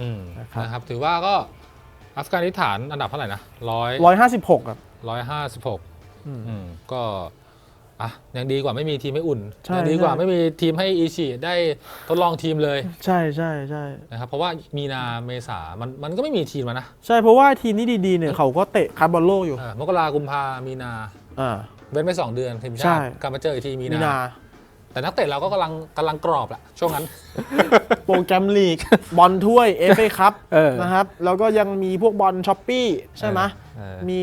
อืมนะครับ นะครับ ถือว่าก็อัฟกานิสถานอันดับเท่าไหร่นะร้อยร้อยห้าสิบหกครับร้อยห้าสิบหกอืม อืมก็อะยังดีกว่าไม่มีทีมให้อุ่นใช่ยังดีกว่าใช่ ไม่มีทีมให้อีชีได้ทดลองทีมเลยใช่ใช่ใช่นะครับเพราะว่ามีนาเมษามันมันก็ไม่มีทีมแล้วนะใช่เพราะว่าทีมนี้ดีๆเนี่ยเขาก็เตะคัดบอลโลกอยู่ เออมกรากุมภามีนา อ่า เว้นไปสองเดือนทีมใช่ ชาติกลับมาเจออีกทีมีมีนานา แต่นักเตะเราก็กำลังกำลังกรอบแหละช่วงนั้น โปรแกรมลีก บอลถ้วยเอฟเอคัพเออนะครับ แล้วก็ยังมีพวกบอลช้อปปี้ใช่ไหมเออมี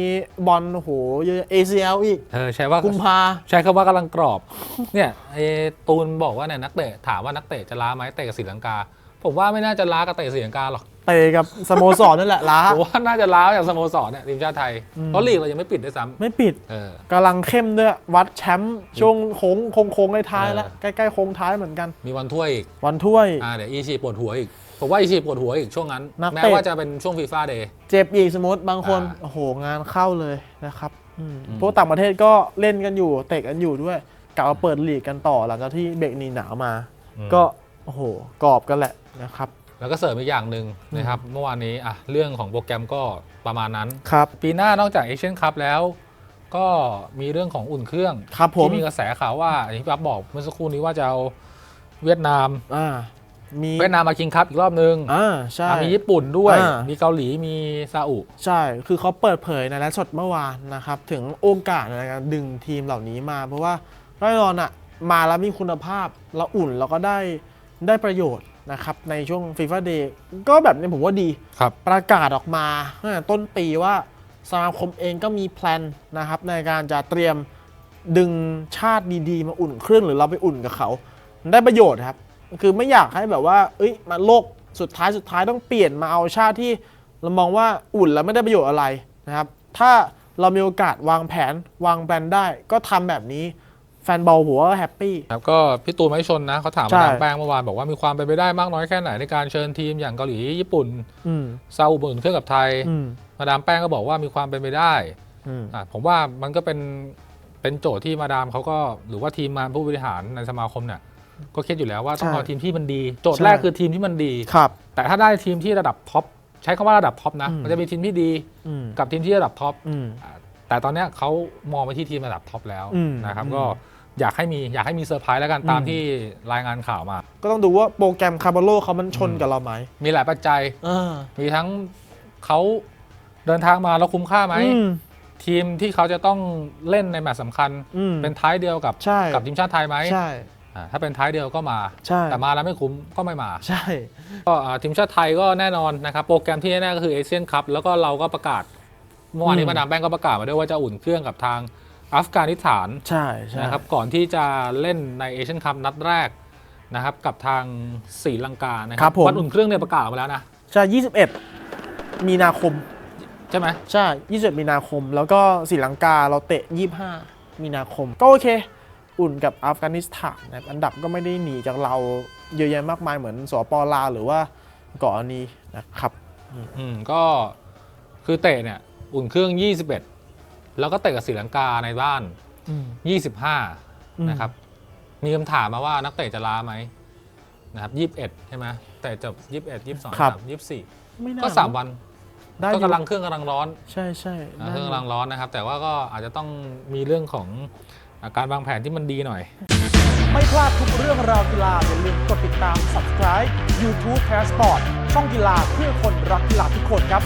บอลโหเยอะ ACL อีก เออใช่ว่ากุมภาใช้คำว่ากำลังกรอบ เนี่ยไอ้ตูนบอกว่าเนี่ยนักเตะถามว่านักเตะจะล้าไหมเตะกับศรีลังกา ผมว่าไม่น่าจะล้ากับเตะศรีลังกาหรอก เตะกับสโมสรนั่นแหละล้า ผมว่าน่าจะล้าอย่างสโมสรเนี่ยทีมชาติไทยอืมเพราะลีกเรายังไม่ปิดด้วยซ้ไม่ปิดำเออ กำลังเข้มด้วยวัดแชมป์ช่วงโค้งโค้งโค้งท้ายๆแล้วเออใกล้ๆโค้งท้ายเหมือนกันมีวันถ้วยอีกวันถ้วย อ่าเดี๋ยวอีชีปวดหัวอีก ผมว่าอีชีปวดหัวอีกช่วงนั้น นักเตะ แม้ว่าจะเป็นช่วงฟีฟ่าเดย์ เจ็บอีกสมมติบางคนอ่า โอ้โหงานเข้าเลยนะครับอืมอืมพวกต่างประเทศก็เล่นกันอยู่เตะกันอยู่ด้วยกะว่าเปิดลีกกันต่อหลังจากที่เบรกหนีหนาวมา ก็โอ้โหกรอบกันแหละนะครับ แล้วก็เสริมอีกอย่างหนึ่งนะครับ เมื่อวานนี้อะเรื่องของโปรแกรมก็ประมาณนั้น ครับ ปีหน้านอกจากเอเชียนคัพแล้ว ก็มีเรื่องของอุ่นเครื่องครับผม ที่มีกระแสข่าวว่าอย่างที่พี่ปั๊บบอกเมื่อสักครู่นี้ว่าจะเอาเวียดนาม อ่า มีเวียดนามมาคิงคัพอีกรอบนึงอ่าใช่ อะมีญี่ปุ่นด้วย อ่ามี มีเกาหลีมีซาอุ ใช่ คือเขาเปิดเผยในไลฟ์สดเมื่อวานนะครับ ถึงโอกาสในการดึงทีมเหล่านี้มา เพราะว่าแน่นอนอะมาแล้วมีคุณภาพแล้วอุ่นแล้วก็ได้ได้ประโยชน์ นะครับในช่วงฟีฟ่าเดย์ก็แบบนี้ผมว่าดีครับประกาศออกมาตั้งแต่ต้นปีว่าสมาคมเองก็มีแพลนนะครับในการจะเตรียมดึงชาติดีๆ มาอุ่นเครื่องหรือเราไปอุ่นกับเขา ได้ประโยชน์ครับ คือไม่อยากให้แบบว่า เอ้ยมาโลกสุดท้ายสุดท้ายต้องเปลี่ยนมาเอาชาติที่เรามองว่าอุ่นแล้วไม่ได้ประโยชน์อะไรนะครับ ถ้าเรามีโอกาสวางแผนวางแผนได้ก็ทำแบบนี้ แฟนบอลหัวก็แฮปปี้ ครับก็พี่ตูนไม่ชนนะเขาถามใช่มาดามแป้งเมื่อวานบอกว่ามีความเป็นไปได้มากน้อยแค่ไหนในการเชิญทีมอย่างเกาหลีญี่ปุ่นอืมซาอุอุ่นเครื่องกับไทย อืมมาดามแป้งก็บอกว่ามีความเป็นไปได้อืม อะผมว่ามันก็เป็นเป็นโจทย์ที่มาดามเขาก็หรือว่าทีมงานผู้บริหารในสมาคมเนี่ยก็คิดอยู่แล้วว่าต้องใช่เอาทีมที่มันดี โจทย์ใช่ แรกคือทีมที่มันดี ครับ แต่ถ้าได้ทีมที่ระดับท็อปใช้คำว่าระดับท็อปนะอืม มันจะมีทีมที่ดีอืมกับทีมที่ระดับท็อปอืม อะ แต่ตอนเนี้ยเขามองไปที่ทีมระดับท็อปแล้วอืมนะครับอืมก็อยากให้มีอยากให้มีเซอร์ไพรส์แล้วกันตามอืมที่รายงานข่าวมา ก็ต้องดูว่าโปรแกรมคาร์บโลเขามันชนกับเราไหม มีหลายปัจจัยอ่ามีทั้งเขาเดินทางมาแล้วคุ้มค่าไหมอืมทีมที่เขาจะต้องเล่นในแมตช์สำคัญอืมเป็นท้ายเดียวกับใช่กับทีมชาติไทยไหมใช่อ่าถ้าเป็นท้ายเดียวก็มาใช่แต่มาแล้วไม่คุ้มก็ไม่มา ใช่ ก็อ่าทีมชาติไทยก็แน่นอนนะครับ โปรแกรมที่แน่ๆก็คือเอเชียนคัพแล้วก็เราก็ประกาศ เมื่อวานนี้อืมมาดามแป้งก็ประกาศมาด้วยว่าจะอุ่นเครื่องกับทางอัฟกานิสถานใช่ใช่นะครับก่อนที่จะเล่นในเอเชียนคัพนัดแรกนะครับกับทางศรีลังกานะคครัรับบผมวันอุ่นเครื่องเนี่ยประกาศออกมาแล้วนะใช่ยี่สิบเอ็ดมีนาคม ใช่ไหมใช่ยี่สิบมีนาคม แล้วก็ศรีลังกาเราเตะยี่ห้ามีนาคม ก็โอเค อุ่นกับอัฟกานิสถานนะครับอันดับก็ไม่ได้หนีจากเราเยอะแยะมากมายเหมือนสปลาวหรือว่าเกาะอันนี้นะครับอืมก็คือเตะเนี่ย อุ่นเครื่อง 21 แล้วก็เตะกับศรีลังกาในบ้านอืม 25 นะครับ มีคำถามมาว่านักเตะจะล้าไหมนะครับ 21 ใช่ไหมแต่จบ 21 22ครับ23 24ไม่น่าก็ 3 วัน ได้ก็อยู่กำลังเครื่องกำลังร้อน ใช่ใช่นะได้เคอรื่องยู่กำลังร้อนนะครับ แต่ว่าก็อาจจะต้องมีเรื่องของอะการวางแผนที่มันดีหน่อย ไม่พลาดทุกเรื่องราวกีฬาอย่าลืมกดติดตาม subscribe YouTube Passport ช่องกีฬาเพื่อคนรักกีฬาทุกคนครับ